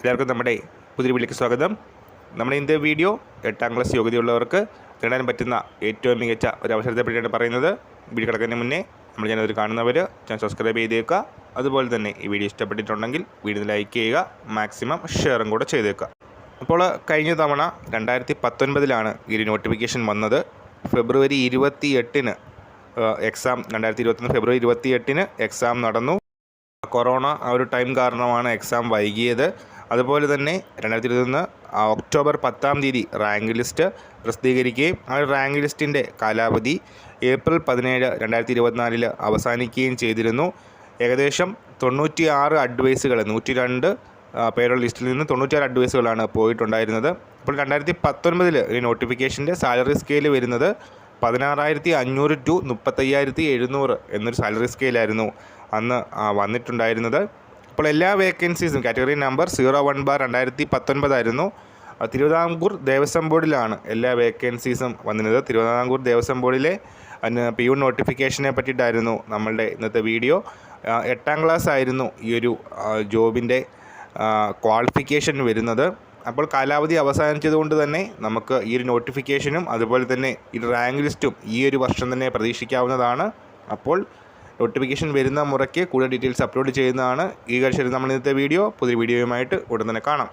എല്ലാവർക്കും നമ്മുടെ പുതിയ വീട്ടിലേക്ക് സ്വാഗതം. നമ്മുടെ ഇന്നത്തെ വീഡിയോ എട്ടാം ക്ലാസ് യോഗ്യതയുള്ളവർക്ക് നേടാൻ പറ്റുന്ന ഏറ്റവും മികച്ച ഒരു അവസരത്തെ പറ്റിയാണ് പറയുന്നത്. വീഡിയോ കിടക്കുന്നതിന് മുന്നേ നമ്മൾ ഞാനത് കാണുന്നവർ ചാനൽ സബ്സ്ക്രൈബ് ചെയ്തേക്കുക അതുപോലെ തന്നെ ഈ വീഡിയോ ഇഷ്ടപ്പെട്ടിട്ടുണ്ടെങ്കിൽ വീഡിയോ ലൈക്ക് ചെയ്യുക മാക്സിമം ഷെയറും കൂടെ ചെയ്തേക്കുക അപ്പോൾ കഴിഞ്ഞ തവണ രണ്ടായിരത്തി പത്തൊൻപതിലാണ് ഈ നോട്ടിഫിക്കേഷൻ വന്നത്. ഫെബ്രുവരി ഇരുപത്തി എട്ടിന് എക്സാം രണ്ടായിരത്തി ഇരുപത്തൊന്ന് ഫെബ്രുവരി ഇരുപത്തി എട്ടിന് എക്സാം നടന്നു. കൊറോണ ആ ഒരു ടൈം കാരണമാണ് എക്സാം വൈകിയത്. അതുപോലെ തന്നെ രണ്ടായിരത്തി ഇരുപത്തൊന്ന് ഒക്ടോബർ പത്താം തീയതി റാങ്ക് ലിസ്റ്റ് പ്രസിദ്ധീകരിക്കുകയും ആ റാങ്ക് ലിസ്റ്റിന്റെ കാലാവധി ഏപ്രിൽ പതിനേഴ് രണ്ടായിരത്തി ഇരുപത്തിനാലിൽ അവസാനിക്കുകയും ചെയ്തിരുന്നു. ഏകദേശം തൊണ്ണൂറ്റി ആറ് അഡ്വൈസുകൾ നൂറ്റി രണ്ട് പേരുടെ ലിസ്റ്റിൽ നിന്ന് തൊണ്ണൂറ്റിയാറ് അഡ്വൈസുകളാണ് പോയിട്ടുണ്ടായിരുന്നത്. അപ്പോൾ രണ്ടായിരത്തി പത്തൊൻപതിൽ ഈ നോട്ടിഫിക്കേഷന്റെ സാലറി സ്കെയിൽ വരുന്നത് പതിനാറായിരത്തി അഞ്ഞൂറ് ടു മുപ്പത്തയ്യായിരത്തി എഴുന്നൂറ് എന്നൊരു സാലറി സ്കെയിലായിരുന്നു അന്ന് വന്നിട്ടുണ്ടായിരുന്നത്. അപ്പോൾ എല്ലാ വേക്കൻസീസും category number zero one bar രണ്ടായിരത്തി പത്തൊൻപതായിരുന്നു തിരുവിതാംകൂർ ദേവസ്വം ബോർഡിലാണ് എല്ലാ വേക്കൻസീസും വന്നിരുന്നത്. തിരുവിതാംകൂർ ദേവസ്വം ബോർഡിലെ പി യു നോട്ടിഫിക്കേഷനെ പറ്റിയിട്ടായിരുന്നു നമ്മളുടെ ഇന്നത്തെ വീഡിയോ എട്ടാം ക്ലാസ് ആയിരുന്നു ഈ ഒരു ജോബിന്റെ ക്വാളിഫിക്കേഷൻ വരുന്നത്. അപ്പോൾ കാലാവധി അവസാനിച്ചതുകൊണ്ട് തന്നെ നമുക്ക് ഈ ഒരു നോട്ടിഫിക്കേഷനും അതുപോലെ തന്നെ ഈ റാങ്ക് ലിസ്റ്റും ഈ ഒരു വർഷം തന്നെ പ്രതീക്ഷിക്കാവുന്നതാണ്. അപ്പോൾ നോട്ടിഫിക്കേഷൻ വരുന്ന മുറയ്ക്ക് കൂടുതൽ ഡീറ്റെയിൽസ് അപ്ലോഡ് ചെയ്യുന്നതാണ് ഈ കാഴ്ചയിൽ നമ്മൾ ഇന്നത്തെ വീഡിയോ. പുതിയ വീഡിയോയുമായിട്ട് ഉടൻ തന്നെ കാണാം.